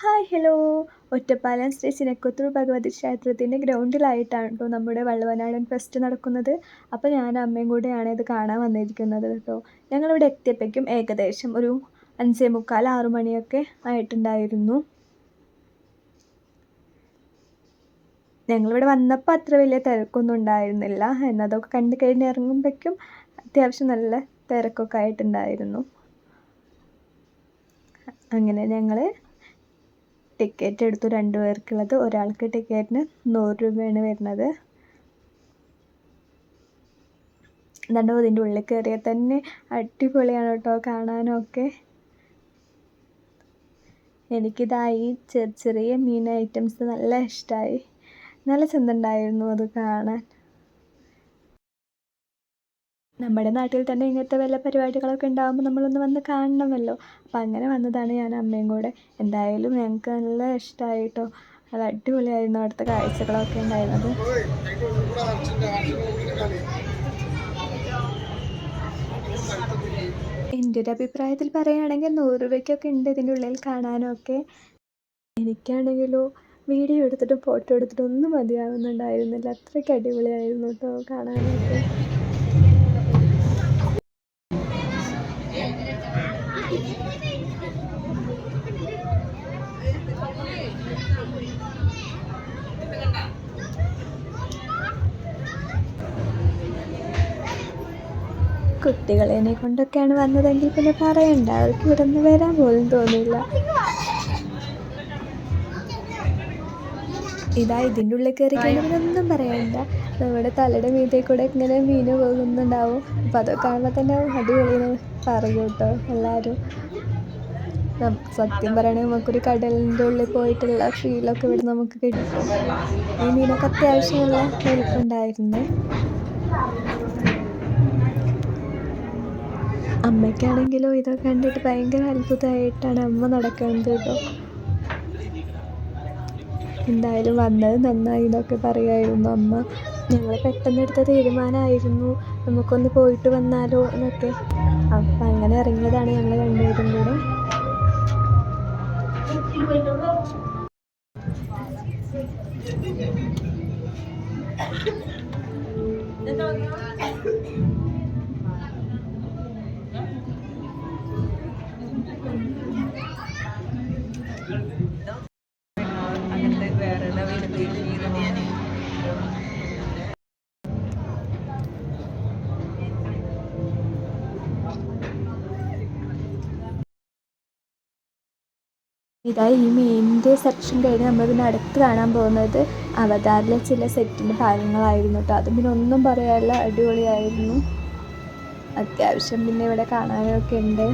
Hi hello Ottapalam Shri Chinakkathoor Bhagavathi ക്ഷേത്രത്തിന്റെ ഗ്രൗണ്ടിലായിട്ടാണ് കേട്ടോ നമ്മുടെ വള്ളവനാടൻ ഫെസ്റ്റ് നടക്കുന്നത്. അപ്പോൾ ഞാൻ അമ്മയും കൂടെയാണ് ഇത് കാണാൻ വന്നിരിക്കുന്നത് കേട്ടോ ഞങ്ങളിവിടെ എത്തിയപ്പോഴേക്കും ഏകദേശം ഒരു അഞ്ചേ മുക്കാൽ ആറു മണിയൊക്കെ ആയിട്ടുണ്ടായിരുന്നു. ഞങ്ങളിവിടെ വന്നപ്പോൾ അത്ര വലിയ തിരക്കൊന്നും ഉണ്ടായിരുന്നില്ല. എന്നതൊക്കെ കണ്ടു കഴിഞ്ഞ് ഇറങ്ങുമ്പോഴേക്കും അത്യാവശ്യം നല്ല തിരക്കൊക്കെ ആയിട്ടുണ്ടായിരുന്നു. അങ്ങനെ ഞങ്ങൾ ടിക്കറ്റ് എടുത്തു രണ്ടു പേർക്കുള്ളത്. ഒരാൾക്ക് ടിക്കറ്റിന് നൂറ് രൂപയാണ് വരുന്നത്. എന്നിട്ടോ ഇതിന്റെ ഉള്ളിൽ കയറിയാൽ തന്നെ അടിപൊളിയാണ് കേട്ടോ കാണാനൊക്കെ. എനിക്കിതായി ചെറിയ ചെറിയ മീൻ ഐറ്റംസ് നല്ല ഇഷ്ടമായി നല്ല ചെന്തുണ്ടായിരുന്നു അത് കാണാൻ. നമ്മുടെ നാട്ടിൽ തന്നെ ഇങ്ങനത്തെ വല്ല പരിപാടികളൊക്കെ ഉണ്ടാകുമ്പോൾ നമ്മളൊന്ന് വന്ന് കാണണമല്ലോ. അപ്പം അങ്ങനെ വന്നതാണ് ഞാൻ അമ്മയും കൂടെ. എന്തായാലും ഞങ്ങൾക്ക് നല്ല ഇഷ്ടമായി കേട്ടോ അത് അടിപൊളിയായിരുന്നു അവിടുത്തെ കാഴ്ചകളൊക്കെ ഉണ്ടായിരുന്നത്. എന്റെ ഒരു അഭിപ്രായത്തിൽ പറയുകയാണെങ്കിൽ നൂറ് രൂപയ്ക്കൊക്കെ ഉണ്ട് ഇതിന്റെ ഉള്ളിൽ കാണാനൊക്കെ. എനിക്കാണെങ്കിലോ വീഡിയോ എടുത്തിട്ടും ഫോട്ടോ എടുത്തിട്ടും ഒന്നും മതിയാവുന്നുണ്ടായിരുന്നില്ല. അത്രയ്ക്ക് അടിപൊളിയായിരുന്നു കേട്ടോ കാണാനൊക്കെ. കുട്ടികളെന്നെ കൊണ്ടൊക്കെയാണ് വന്നതെങ്കിൽ പിന്നെ പറയണ്ട. അവർക്ക് ഇവിടെ നിന്ന് വരാൻ പോലും തോന്നില്ല ഇതാ ഇതിന്റെ ഉള്ളിൽ കയറി കഴിഞ്ഞാൽ പറയണ്ട നമ്മുടെ തലയുടെ മീതെ കൂടെ ഇങ്ങനെ മീൻ പോകുന്നുണ്ടാവും. അപ്പോൾ അതൊക്കെ കാണുമ്പോൾ തന്നെ അടിപൊളിയെന്ന് പറയും കേട്ടോ എല്ലാവരും സത്യം പറയണമെങ്കിൽ നമുക്കൊരു കടലിന്റെ ഉള്ളിൽ പോയിട്ടുള്ള ഫീലൊക്കെ ഇവിടെ നമുക്ക് കിട്ടും. ഈ മീനൊക്കെ അത്യാവശ്യമുള്ള വലിപ്പുണ്ടായിരുന്നു. അമ്മയ്ക്കാണെങ്കിലും ഇതൊക്കെ കണ്ടിട്ട് ഭയങ്കര അത്ഭുതമായിട്ടാണ് അമ്മ നടക്കുന്നത് കേട്ടോ. എന്തായാലും വന്നത് നന്നായി എന്നൊക്കെ പറയുമായിരുന്നു. അമ്മ ഞങ്ങൾ പെട്ടെന്ന് എടുത്ത തീരുമാനമായിരുന്നു. നമുക്കൊന്ന് പോയിട്ട് വന്നാലോ എന്നൊക്കെ. അപ്പം അങ്ങനെ ഇറങ്ങിയതാണ് ഞങ്ങൾ രണ്ടുപേരും കൂടെ. ഇതാ ഈ മെയിന്റെ സെക്ഷൻ കഴിഞ്ഞ് നമ്മൾ പിന്നെ അടുത്ത് കാണാൻ പോകുന്നത് അവതാറിലെ ചില സെറ്റിന്റെ ഭാഗങ്ങളായിരുന്നു കേട്ടോ അത് പിന്നെ ഒന്നും പറയാനുള്ള അടിപൊളിയായിരുന്നു. അത്യാവശ്യം പിന്നെ ഇവിടെ കാണാനൊക്കെ ഉണ്ട്.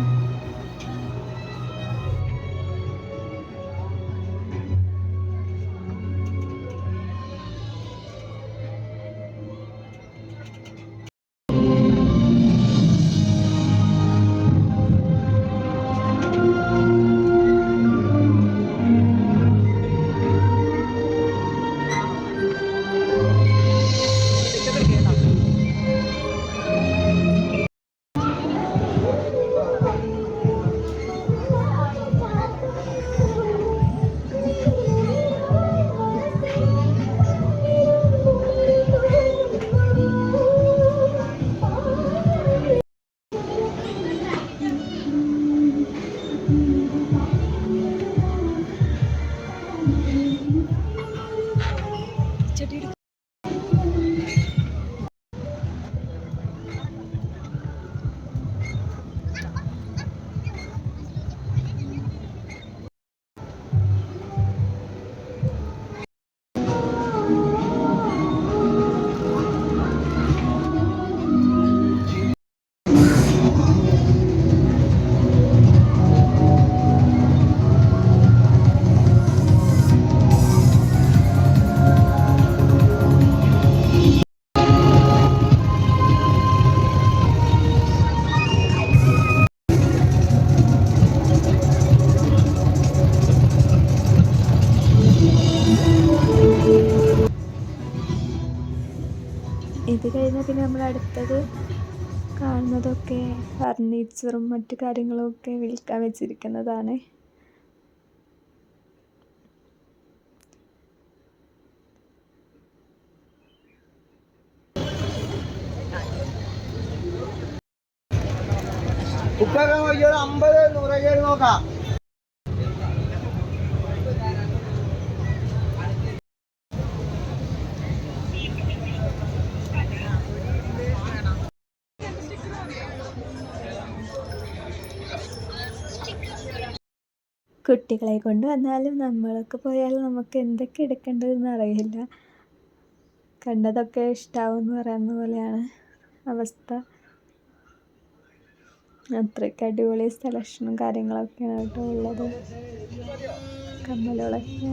ഇത് പിന്നെ പിന്നെ നമ്മൾ അടുത്തത് കാണുന്നതൊക്കെ ഫർണിച്ചറും മറ്റു കാര്യങ്ങളുമൊക്കെ വിൽക്കാൻ വെച്ചിരിക്കുന്നതാണ്. ഉപ്പൊക്കെ ഒരു അമ്പത് നൂറ് നോക്കാം. കുട്ടികളെ കൊണ്ട് വന്നാലും നമ്മളൊക്കെ പോയാൽ നമുക്ക് എന്തൊക്കെ എടുക്കേണ്ടതെന്ന് അറിയില്ല. കണ്ടതൊക്കെ ഇഷ്ടാവും എന്ന് പറയുന്ന പോലെയാണ് അവസ്ഥ. അത്രയ്ക്ക് അടിപൊളി സെലക്ഷനും കാര്യങ്ങളൊക്കെയാണ് കേട്ടോ ഉള്ളത്. കമ്മലുകളൊക്കെ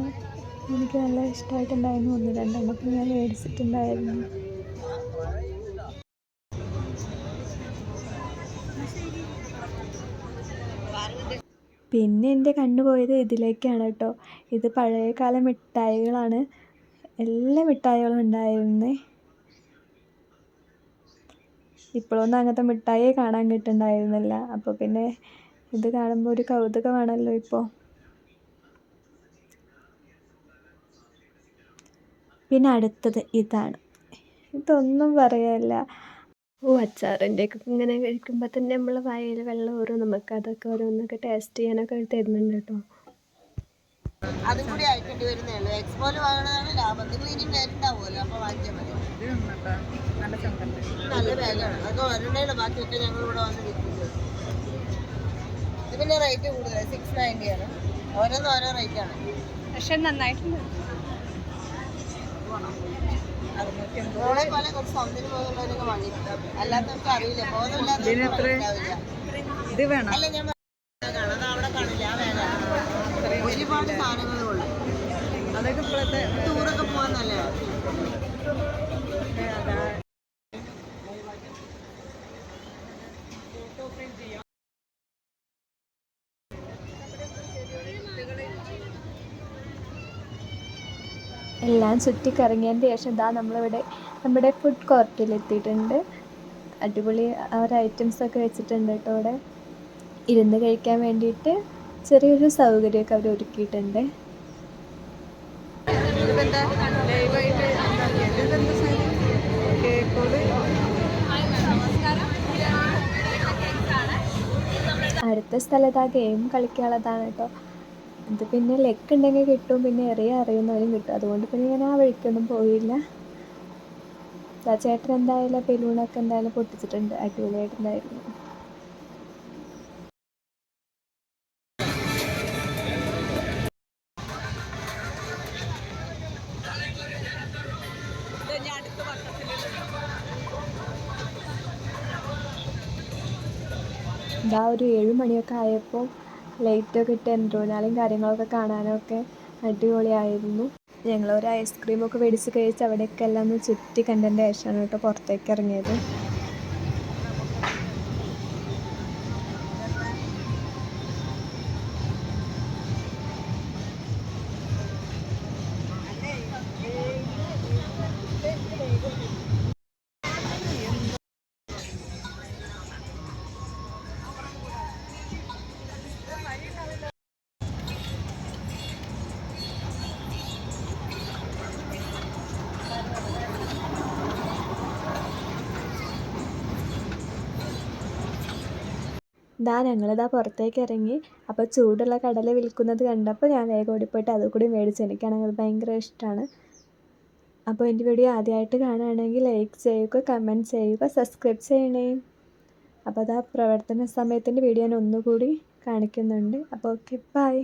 എനിക്ക് നല്ല ഇഷ്ടമായിട്ടുണ്ടായിരുന്നു ഒന്ന് രണ്ടെണ്ണമൊക്കെ ഞാൻ മേടിച്ചിട്ടുണ്ടായിരുന്നു. പിന്നെ എന്റെ കണ്ണ് പോയത് ഇതിലേക്കാണ് കേട്ടോ. ഇത് പഴയകാല മിഠായികളാണ്. എല്ലാ മിഠായികളും ഉണ്ടായിരുന്നു. ഇപ്പോഴൊന്നും അങ്ങനത്തെ മിഠായി കാണാൻ കിട്ടുന്നുണ്ടായിരുന്നില്ല. അപ്പോൾ പിന്നെ ഇത് കാണുമ്പോൾ ഒരു കൗതുകമാണല്ലോ ഇപ്പോൾ. പിന്നെ അടുത്തത് ഇതാണ്. ഇതൊന്നും പറയാനില്ല ഓ അച്ചാറിന്റെ ഒക്കെ ഇങ്ങനെ കഴിക്കുമ്പോൾ തന്നെ നമ്മൾ വായിൽ വെള്ളം ഓരോ നമുക്ക് അതൊക്കെ ഓരോന്നൊക്കെ ടേസ്റ്റ് ചെയ്യാനൊക്കെ തരുന്നുണ്ട് കേട്ടോ. അതും കൂടി അയക്കേണ്ടി വരുന്നേ ഉള്ളൂ എക്സ്പോയിൽ വാങ്ങുന്നതാണ് ലാഭം. നിങ്ങൾ ഇനിയും പേരുണ്ടാവുമല്ലോ? അപ്പോൾ വാങ്ങിച്ചാൽ മതി. ഇത് നല്ല ബാഗാണ് ഒരെണ്ണയുടെ ബാക്കിയൊക്കെ ഞങ്ങൾ ഇവിടെ വന്ന് വിൽക്കുന്നത് ഇത് പിന്നെ റേറ്റ് കൂടുതലാണ് സിക്സ് നയന്റി ആണ്. ഓരോന്നും ഓരോ റേറ്റ് പക്ഷെ നന്നായിട്ടുണ്ട്. ഇത് വേണം? ഒരുപാട് സാധനങ്ങളുണ്ട്. അതൊക്കെ ഇപ്പോഴത്തെ ടൂറൊക്കെ പോകാൻ നല്ലതാണ് എല്ലാം ചുറ്റിക്കറങ്ങിയതിന്റെ ശേഷം ഇതാ നമ്മളിവിടെ നമ്മുടെ ഫുഡ് കോർട്ടിൽ എത്തിയിട്ടുണ്ട്. അടിപൊളി ഒരു ഐറ്റംസ് ഒക്കെ വെച്ചിട്ടുണ്ട് കേട്ടോ ഇവിടെ ഇരുന്ന് കഴിക്കാൻ വേണ്ടിയിട്ട് ചെറിയൊരു സൗകര്യമൊക്കെ അവർ ഒരുക്കിയിട്ടുണ്ട്. അടുത്ത സ്ഥലത്ത് ആ ഗെയിം കളിക്കാനുള്ളതാണ് കേട്ടോ ഇത് പിന്നെ ലെക്ക് ഉണ്ടെങ്കിൽ കിട്ടും പിന്നെ എറിയ അറിയുന്നവരും കിട്ടും. അതുകൊണ്ട് പിന്നെ ഞാൻ ആ വഴിക്കൊന്നും പോയില്ല. ആ ചേട്ടൻ എന്തായാലും ബലൂണൊക്കെ എന്തായാലും പൊട്ടിച്ചിട്ടുണ്ട്. അടിപൊളിയായിട്ടുണ്ടായിരുന്നു. ഇതാ ഒരു ഏഴ് മണിയൊക്കെ ആയപ്പോൾ ലൈറ്റൊക്കെ ഇട്ട് എൻട്രോനാലും കാര്യങ്ങളൊക്കെ കാണാനൊക്കെ അടിപൊളിയായിരുന്നു. ഞങ്ങളൊരു ഐസ്ക്രീമൊക്കെ മേടിച്ച് കഴിച്ച് അവിടെയൊക്കെ എല്ലാം ഒന്ന് ചുറ്റി കണ്ടതിന്റെ ശേഷമാണ് കേട്ടോ പുറത്തേക്ക് ഇറങ്ങിയത്. ഇതാ ഞങ്ങളിതാ പുറത്തേക്ക് ഇറങ്ങി അപ്പോൾ ചൂടുള്ള കടല വിൽക്കുന്നത് കണ്ടപ്പോൾ ഞാൻ വേഗം ഓടിപ്പോയിട്ട് അത് കൂടി മേടിച്ചു എനിക്കാണെങ്കിൽ അത് ഭയങ്കര ഇഷ്ടമാണ്. അപ്പോൾ എന്റെ വീഡിയോ ആദ്യമായിട്ട് കാണുകയാണെങ്കിൽ ലൈക്ക് ചെയ്യുക കമന്റ് ചെയ്യുക സബ്സ്ക്രൈബ് ചെയ്യണേ. അപ്പോൾ അതാ പ്രവർത്തന സമയത്തിന്റെ വീഡിയോ ഞാൻ ഒന്നുകൂടി കാണിക്കുന്നുണ്ട്. അപ്പോൾ ഓക്കെ ബൈ